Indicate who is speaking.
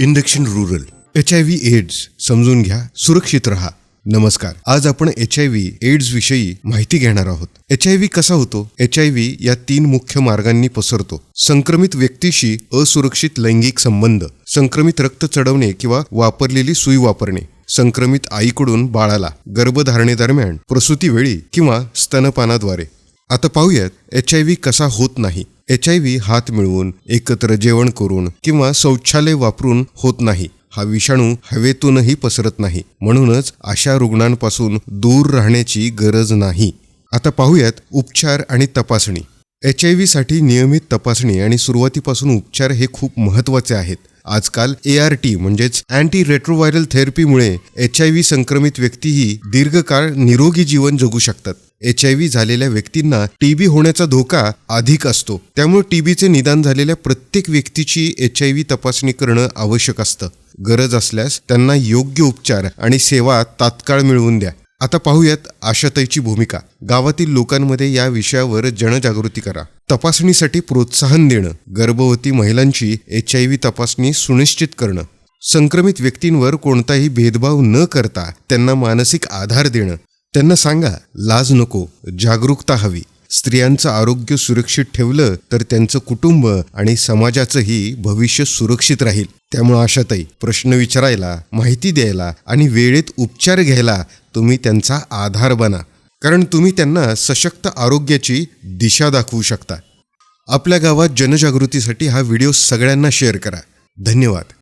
Speaker 1: Induction rural. H I V AIDS समजून घ्या सुरक्षित राहा. नमस्कार. आज आपण एच आय व्ही एड्स विषयी माहिती घेणार आहोत. एच आय व्ही कसा होतो? एच आय व्ही या तीन मुख्य मार्गांनी पसरतो. संक्रमित व्यक्तीशी असुरक्षित लैंगिक संबंध संक्रमित रक्त चढवणे किंवा वापरलेली सुई वापरणे संक्रमित आईकडून बाळाला गर्भधारणेदरम्यान प्रसूतीवेळी किंवा स्तनपानाद्वारे. आता पाहूयात एच आय व्ही कसा होत नाही. एच आय व्ही हात मिळवून एकत्र जेवण करून किंवा शौचालय वापरून होत नाही. हा विषाणू हवेतूनही पसरत नाही. म्हणूनच अशा रुग्णांपासून दूर राहण्याची गरज नाही. आता पाहूयात उपचार आणि तपासणी. एच आय व्हीसाठी नियमित तपासणी आणि सुरुवातीपासून उपचार हे खूप महत्त्वाचे आहेत. आजकाल ए आर टी म्हणजेच अँटी रेट्रोव्हायरल थेरपीमुळे एच आय व्ही संक्रमित व्यक्तीही दीर्घकाळ निरोगी जीवन जगू शकतात. एच आय व्ही झालेल्या व्यक्तींना टीबी होण्याचा धोका अधिक असतो. त्यामुळे टीबीचे निदान झालेल्या प्रत्येक व्यक्तीची एच आय व्ही तपासणी करणं आवश्यक असतं. गरज असल्यास त्यांना योग्य उपचार आणि सेवा तात्काळ मिळवून द्या. आता पाहूयात आशाताईची भूमिका. गावातील लोकांमध्ये या विषयावर जनजागृती करा. तपासणीसाठी प्रोत्साहन देणं गर्भवती महिलांची एच आय व्ही तपासणी सुनिश्चित करणं संक्रमित व्यक्तींवर कोणताही भेदभाव न करता त्यांना मानसिक आधार देणं त्यांना सांगा लाज नको जागरूकता हवी. स्त्रियांचं आरोग्य सुरक्षित ठेवलं तर त्यांचं कुटुंब आणि समाजाचंही भविष्य सुरक्षित राहील. त्यामुळे आशाताई प्रश्न विचारायला माहिती द्यायला आणि वेळेत उपचार घ्यायला तुम्ही त्यांचा आधार बना. कारण तुम्ही त्यांना सशक्त आरोग्याची दिशा दाखवू शकता. आपल्या गावात जनजागृतीसाठी हा व्हिडिओ सगळ्यांना शेअर करा. धन्यवाद.